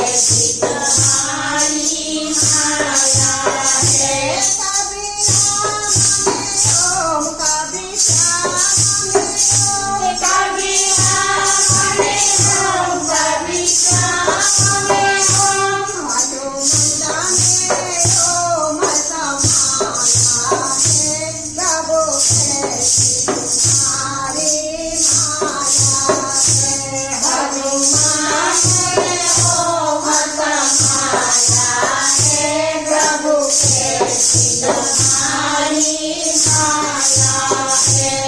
Yes. sin.